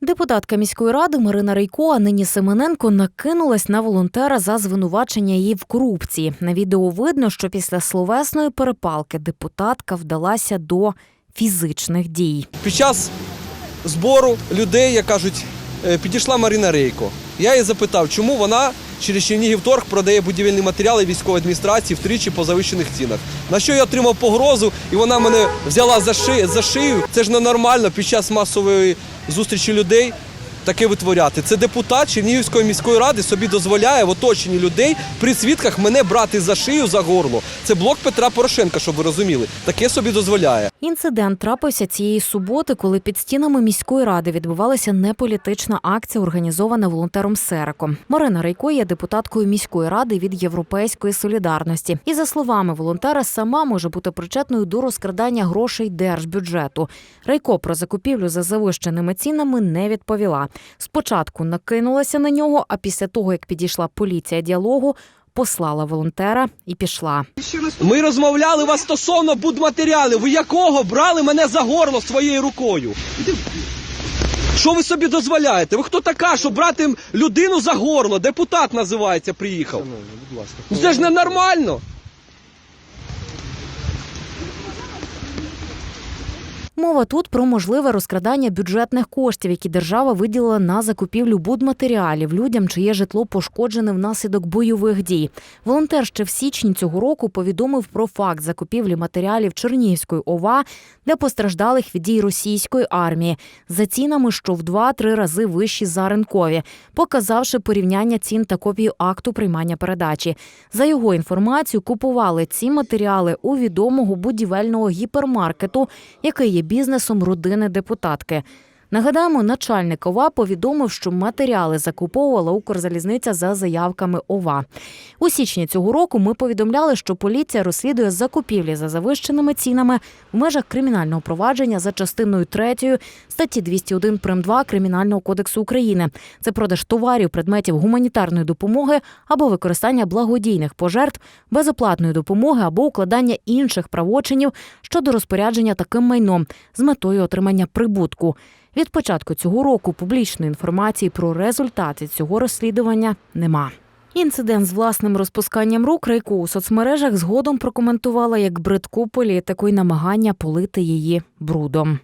Депутатка міської ради Марина Рейко, а нині Семененко, накинулась на волонтера за звинувачення її в корупції. На відео видно, що після словесної перепалки депутатка вдалася до фізичних дій. Під час збору людей, як кажуть, е, підійшла Марина Рейко. Я її запитав, чому вона через Чернігівторг продає будівельні матеріали військової адміністрації втричі по завищених цінах. На що я отримав погрозу, і вона мене взяла за, ши, за шию. Це ж ненормально під час масової зустрічі людей таке витворяти. Це депутат Чернігівської міської ради собі дозволяє в оточенні людей при свідках мене брати за шию за горло. Це блок Петра Порошенка, щоб ви розуміли. Таке собі дозволяє. Інцидент трапився цієї суботи, коли під стінами міської ради відбувалася неполітична акція, організована волонтером Сереком. Марина Рейко є депутаткою міської ради від Європейської солідарності. І за словами волонтера, сама може бути причетною до розкрадання грошей держбюджету. Рейко про закупівлю за завищеними цінами не відповіла. Спочатку накинулася на нього, а після того, як підійшла поліція діалогу, послала волонтера і пішла. Ми розмовляли вас стосовно будматеріалів. Ви якого брали мене за горло своєю рукою? Що ви собі дозволяєте? Ви хто така, що брати людину за горло? Депутат називається, приїхав. Це ж ненормально. Мова тут про можливе розкрадання бюджетних коштів, які держава виділила на закупівлю будматеріалів людям, чиє житло пошкоджене внаслідок бойових дій. Волонтер ще в січні цього року повідомив про факт закупівлі матеріалів Чернігівської ОВА для постраждалих від дій російської армії за цінами, що в 2-3 рази вищі за ринкові, показавши порівняння цін та копію акту приймання передачі. За його інформацією, купували ці матеріали у відомого будівельного гіпермаркету, який є бізнесом родини депутатки. Нагадаємо, начальник ОВА повідомив, що матеріали закуповувала Укрзалізниця за заявками ОВА. У січні цього року ми повідомляли, що поліція розслідує закупівлі за завищеними цінами в межах кримінального провадження за частиною 3 статті 201 прим. 2 Кримінального кодексу України. Це продаж товарів, предметів гуманітарної допомоги або використання благодійних пожертв, безоплатної допомоги або укладання інших правочинів щодо розпорядження таким майном з метою отримання прибутку. Від початку цього року публічної інформації про результати цього розслідування нема. Інцидент з власним розпусканням рук Рейко у соцмережах згодом прокоментувала як бридку політику і намагання полити її брудом.